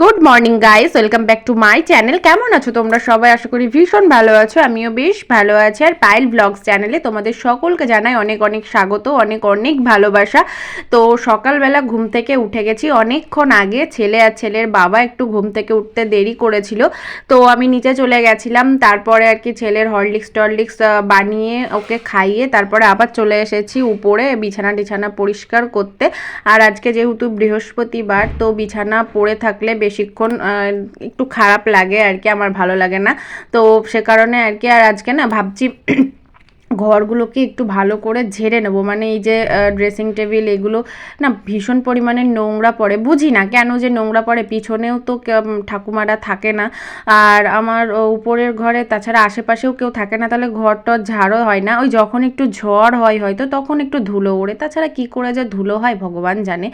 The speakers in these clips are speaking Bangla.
Good morning guys, welcome back to my channel. কেমন আছো তোমরা সবাই? আশা করি ভীষণ ভালো আছো, আমিও বেশ ভালো আছি। আর পাইল ব্লগস চ্যানেলে তোমাদের সকলকে জানাই অনেক অনেক স্বাগত, অনেক অনেক ভালোবাসা। তো সকালবেলা ঘুম থেকে উঠে গেছি, অনেকক্ষণ আগে ছেলে আর ছেলের বাবা একটু ঘুম থেকে উঠতে দেরি করেছিল। তো আমি নিচে চলে গেছিলাম, তারপরে আর কি ছেলের হরলিক্স টরলিক্স বানিয়ে ওকে খাইয়ে তারপরে আবার চলে এসেছি উপরে বিছানা টিছানা পরিষ্কার করতে। আর আজকে যেহেতু বৃহস্পতিবার, তো বিছানা পড়ে থাকলে বেশিক্ষণ একটু খারাপ লাগে আর কি, আমার ভালো লাগে না। তো সে কারণে আর কি, আর আজকে না ভাবছি ঘরগুলোকে একটু ভালো করে ঝেড়ে নেব। মানে এই যে ড্রেসিং টেবিল এগুলো, না, ভীষণ পরিমাণে নোংরা পড়ে। বুঝি না কেন যে নোংরা পড়ে, পিছনেও তো ঠাকুমারা থাকে না। আর আমার উপরের ঘরে, তাছাড়া আশেপাশেও কেউ থাকে না, তাহলে ঘরটা ঝাড়ও হয় না। ওই যখন একটু ঝড় হয় হয়তো, তখন একটু ধুলো ওড়ে। তাছাড়া কি করে যে ধুলো হয়, ভগবান জানে।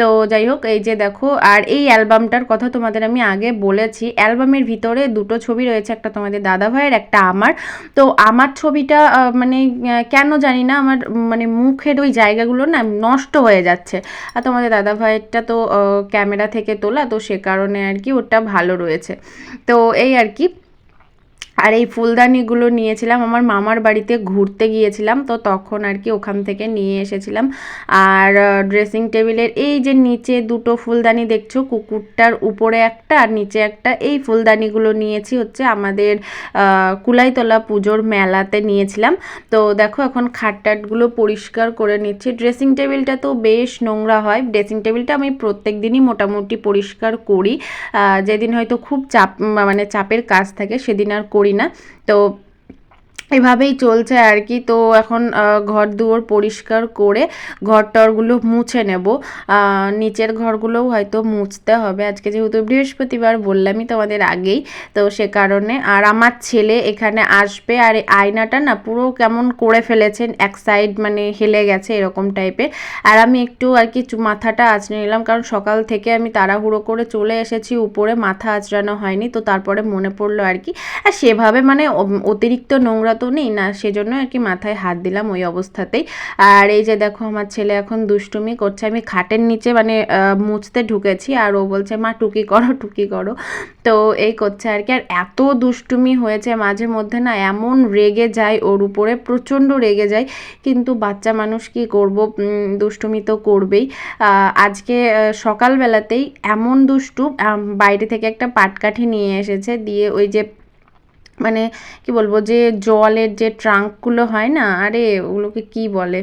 তো যাই হোক, এই যে দেখো, আর এই অ্যালবামটার কথা তোমাদের আমি আগে বলেছি। অ্যালবামের ভিতরে দুটো ছবি রয়েছে, একটা তোমাদের দাদা ভাইয়ের একটা আমার। তো আমার ছবিটা মানে কেন জানি না, আমার মানে মুখের ওই জায়গাগুলো না নষ্ট হয়ে যাচ্ছে। আর তোমাদের দাদা ভাইয়েরটা তো ক্যামেরা থেকে তোলা, তো সে কারণে আর কি ওটা ভালো রয়েছে। তো এই আর কি আর এই ফুলদানিগুলো নিয়েছিলাম। আমার মামার বাড়িতে ঘুরতে গিয়েছিলাম, তো তখন আর কি ওখান থেকে নিয়ে এসেছিলাম। আর ড্রেসিং টেবিলের এই যে নিচে দুটো ফুলদানি দেখছ, কুকুরটার উপরে একটা আর নিচে একটা, এই ফুলদানিগুলো নিয়েছি হচ্ছে আমাদের কুলাইতলা পুজোর মেলাতে নিয়েছিলাম। তো দেখো এখন খাটটাটগুলো পরিষ্কার করে নিচ্ছি। ড্রেসিং টেবিলটা তো বেশ নোংরা হয়। ড্রেসিং টেবিলটা আমি প্রত্যেক দিনই মোটামুটি পরিষ্কার করি। যেদিন হয়তো খুব চাপ মানে চাপের কাজ থাকে, সেদিন আর করি না তো এভাবেই চলছে আর কি তো এখন ঘর দুয়ার পরিষ্কার করে ঘর টরগুলো মুছে নেব। নিচের ঘরগুলোও হয়তো মুছতে হবে। আজকে যেহেতু বৃহস্পতিবার, বললামই তোমাদের আগেই। তো সে কারণে, আর আমার ছেলে এখানে আসবে। আর আয়নাটা না পুরো কেমন করে ফেলেছেন, এক সাইড মানে হেলে গেছে এরকম টাইপের আর আমি একটু আর কি মাথাটা আঁচড়ে নিলাম। কারণ সকাল থেকে আমি তাড়াহুড়ো করে চলে এসেছি। উপরে মাথা আঁচড়ানো হয়নি। তো তারপরে মনে পড়ল আর কি আর সেভাবে মানে অতিরিক্ত নোংরা তো নেই না, সেজন্য আর কি মাথায় হাত দিলাম ওই অবস্থাতেই। আর এই যে দেখো আমার ছেলে এখন দুষ্টুমি করছে, আমি খাটের নিচে মানে মুছতে ঢুকেছি আর ও বলছে, মা, টুকি করো টুকি করো। তো এই করছে আর কি। আর এত দুষ্টুমি হয়েছে মাঝে মধ্যে না, এমন রেগে যায়, ওর উপরে প্রচণ্ড রেগে যায়। কিন্তু বাচ্চা মানুষ কি করব? দুষ্টুমি তো করবেই। আজকে সকালবেলাতেই এমন দুষ্টু বাইরে থেকে একটা পাটকাঠি নিয়ে এসেছে, দিয়ে ওই যে মানে কি বলব যে জলের যে ট্রাঙ্কগুলো হয় না আরে ওগুলোকে কি বলে?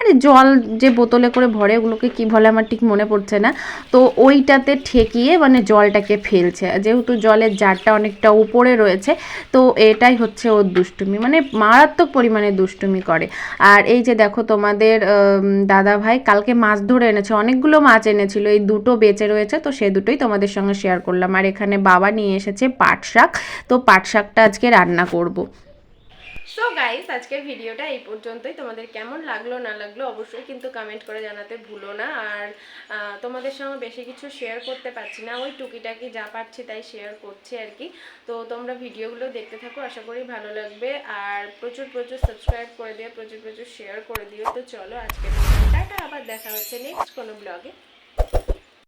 আরে জল যে বোতলে করে ভরে ওগুলোকে কি বলে আমার ঠিক মনে পড়ছে না। তো ওইটাতে ঠেকিয়ে মানে জলটাকে ফেলছে। যেহেতু জলের জারটা অনেকটা উপরে রয়েছে, তো এটাই হচ্ছে ওর দুষ্টুমি। মানে মারাত্মক পরিমাণে দুষ্টুমি করে। আর এই যে দেখো তোমাদের দাদা ভাই কালকে মাছ ধরে এনেছে, অনেকগুলো মাছ এনেছিল। এই দুটো বেঁচে রয়েছে, তো সে দুটোই তোমাদের সঙ্গে শেয়ার করলাম। আর এখানে বাবা নিয়ে এসেছে পাট শাক। তো পাট শাকটা আজকে রান্না করব। সো গাইস আজকের ভিডিওটা এই পর্যন্তই। তোমাদের কেমন লাগল, না লাগল, অবশ্যই কিন্তু কমেন্ট করে জানাতে ভুলো না। আর তোমাদের সঙ্গে বেশি কিছু শেয়ার করতে পারছি না। ওই টুকিটাকি যা পারছি তাই শেয়ার করছি আর কি। তো তোমরা ভিডিওগুলো দেখতে থাকো, আশা করি ভালো লাগবে। আর প্রচুর প্রচুর সাবস্ক্রাইব করে দিও, প্রচুর প্রচুর শেয়ার করে দিও। তো চলো আজকে টাটা, আবার দেখা হচ্ছে নেক্সট কোনো ব্লগে